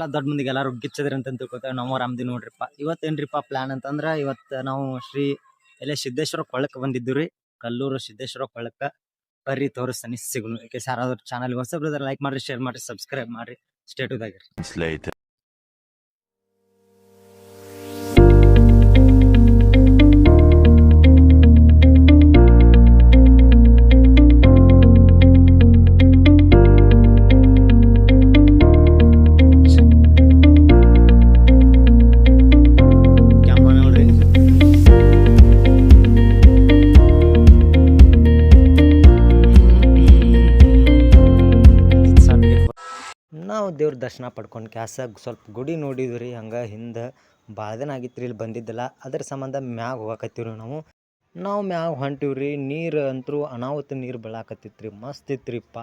ಎಲ್ಲ ದೊಡ್ಡ ಮಂದಿಗೆ ಎಲ್ಲರೂ ಗಿಚ್ಚಿದ್ರಿ ಅಂತ ತಿಳ್ಕೊತೇವೆ ನಾವು ರಾಮದಿ ನೋಡ್ರಿಪ್ಪ. ಇವತ್ತೇನ್ರಿಪ್ಪ ಪ್ಲಾನ್ ಅಂತಂದ್ರ ಇವತ್ತು ನಾವು ಶ್ರೀ ಎಲ್ಲೇ ಸಿದ್ದೇಶ್ವರ ಕೊಳಕ್ಕೆ ಬಂದಿದ್ದೀವಿ ರೀ. ಕಲ್ಲೂರು ಸಿದ್ದೇಶ್ವರ ಕೊಳ್ಳಕ್ಕೆ ಬರ್ರಿ ತೋರಿಸ್ತಾನೆ ಸಿಗುನು. ಯಾಕೆ ಯಾರಾದ್ರೂ ಚಾನಲ್ ಬ್ರದರ್ ಲೈಕ್ ಮಾಡ್ರಿ ಶೇರ್ ಮಾಡ್ರಿ ಸಬ್ಸ್ಕ್ರೈಬ್ ಮಾಡ್ರಿ. ಸ್ಟೇಟುದಾಗಿರಿ ನಾವು ದೇವ್ರ ದರ್ಶನ ಪಡ್ಕೊಂಡು ಕ್ಯಾಸ ಸ್ವಲ್ಪ ಗುಡಿ ನೋಡಿದ್ವಿ ರೀ, ಹಂಗೆ ಹಿಂದೆ ಭಾಳ ದಿನ ಆಗಿತ್ತು ರೀ ಇಲ್ಲಿ ಬಂದಿದ್ದಿಲ್ಲ. ಅದ್ರ ಸಂಬಂಧ ಮ್ಯಾಗ ಹೋಗಕತ್ತೀವಿ ರೀ ನಾವು. ನಾವು ಮ್ಯಾಗ ಹೊಂಟಿವಿ ರೀ, ನೀರು ಅಂತೂ ಅನಾಹುತ ನೀರು ಬೀಳಾಕತ್ತಿತ್ತು ರೀ ಮಸ್ತ್ ಇತ್ತು ರೀಪ್ಪ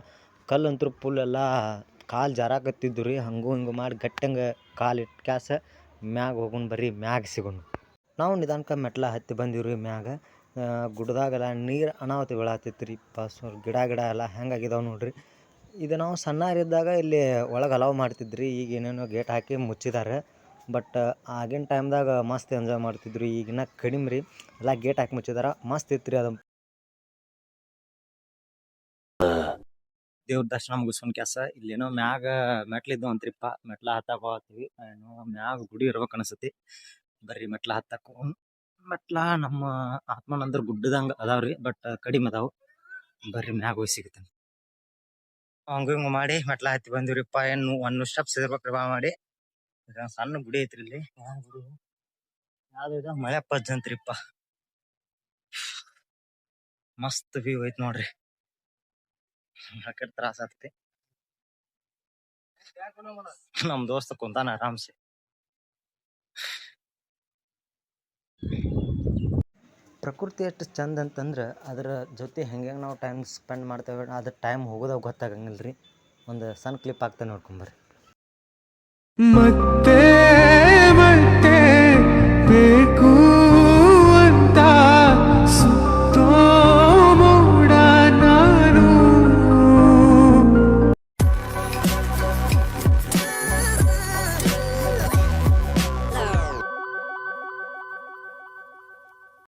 ಕಲ್ಲು ಅಂತೂ ಫುಲ್ ಎಲ್ಲ ಕಾಲು ಜಾರಾಕತ್ತಿದ್ದು ರೀ, ಹಂಗೂ ಹಿಂಗೂ ಮಾಡಿ ಗಟ್ಟಂಗೆ ಕಾಲು ಇಟ್ಟು ಕ್ಯಾಸ ಮ್ಯಾಗ ಹೋಗೋಣ ಬರ್ರಿ, ಮ್ಯಾಗ ಸಿಗೋಣ ನಾವು ನಿಧಾನಕ್ಕೆ ಮೆಟ್ಲ ಹತ್ತಿ ಬಂದೀವಿ ರೀ ಮ್ಯಾಗ. ಗುಡ್ದಾಗೆಲ್ಲ ನೀರು ಅನಾಹುತ ಬೀಳಾತಿತ್ತು ರೀ ಪಾಸ್ ಗಿಡ ಗಿಡ ಎಲ್ಲ ಹೆಂಗಾಗಿದಾವೆ ನೋಡ್ರಿ. ಇದು ನಾವು ಸಣ್ಣರಿದ್ದಾಗ ಇಲ್ಲಿ ಒಳಗೆ ಅಲೌ ಮಾಡ್ತಿದ್ರಿ. ಈಗ ಏನೇನೋ ಗೇಟ್ ಹಾಕಿ ಮುಚ್ಚಿದ್ದಾರೆ ಬಟ್ ಆಗಿನ ಟೈಮ್ದಾಗ ಮಸ್ತ್ ಎಂಜಾಯ್ ಮಾಡ್ತಿದ್ರು. ಈಗಿನ ಕಡಿಮೆ ರೀ. ಎಲ್ಲ ಗೇಟ್ ಹಾಕಿ ಮುಚ್ಚಿದಾರ. ಮಸ್ತ್ ಇತ್ತು ರೀ ಅದು. ದೇವ್ರ ದರ್ಶನ ಮುಗಿಸ್ಕೊಂಡ್ ಕ್ಯಾಸ ಇಲ್ಲೇನೋ ಮ್ಯಾಗ ಮೆಟ್ಲಿದ್ದು ಅಂತ್ರಿಪ್ಪ. ಮೆಟ್ಲ ಹತ್ತಾಕ ಹೋಗ್ತೀವಿ. ಏನೋ ಮ್ಯಾಗ ಗುಡಿ ಇರ್ಬೇಕು ಅನಿಸ್ತೈತಿ. ಬರ್ರಿ ಮೆಟ್ಲ ಹತ್ತಾಕ. ಮೆಟ್ಲ ನಮ್ಮ ಆತ್ಮನಂದ್ರ ಗುಡ್ಡದಂಗ ಅದಾವ್ರಿ. ಬಟ್ ಕಡಿಮೆ ಅದಾವು. ಬರ್ರಿ ಮ್ಯಾಗ ಹೋಗಿ ಸಿಗ್ತೇನೆ ಹಂಗ ಹಿಂಗ ಮಾಡಿ ಮೆಟ್ಲ ಹತ್ತಿ ಬಂದಿವ್ರಿಪ್ಪ. ಏನು ಒಂದು ಸ್ಟೆಪ್ಸ್ ಇರ್ಬೇಕ್ರಿ ಮಾಡಿ. ಸಣ್ಣ ಗುಡಿ ಐತ್ರಿ ಇಲ್ಲಿ. ಯಾವ್ದು ಮಳೆ ಪಜ್ಜಂತ್ರಿಪ್ಪ ಮಸ್ತ್ ವ್ಯೂ ಐತ್ ನೋಡ್ರಿ. ಹಾಕಿರ್ ತ್ರಾಸ ಆಗ್ತಿ. ನಮ್ ದೋಸ್ತ ಕುಂತಾನ ಆರಾಮ್ಸೆ. ಪ್ರಕೃತಿ ಎಷ್ಟು ಚಂದ ಅಂತಂದ್ರೆ ಅದರ ಜೊತೆ ಹೆಂಗೆ ನಾವು ಟೈಮ್ ಸ್ಪೆಂಡ್ ಮಾಡ್ತೇವೆ, ಅದ್ರ ಟೈಮ್ ಹೋಗೋದಾಗ ಗೊತ್ತಾಗಂಗಿಲ್ಲ ರೀ ಒಂದು ಸಣ್ಣ ಕ್ಲಿಪ್ ಆಗ್ತಾ ನೋಡ್ಕೊಂಬರ್ರಿ.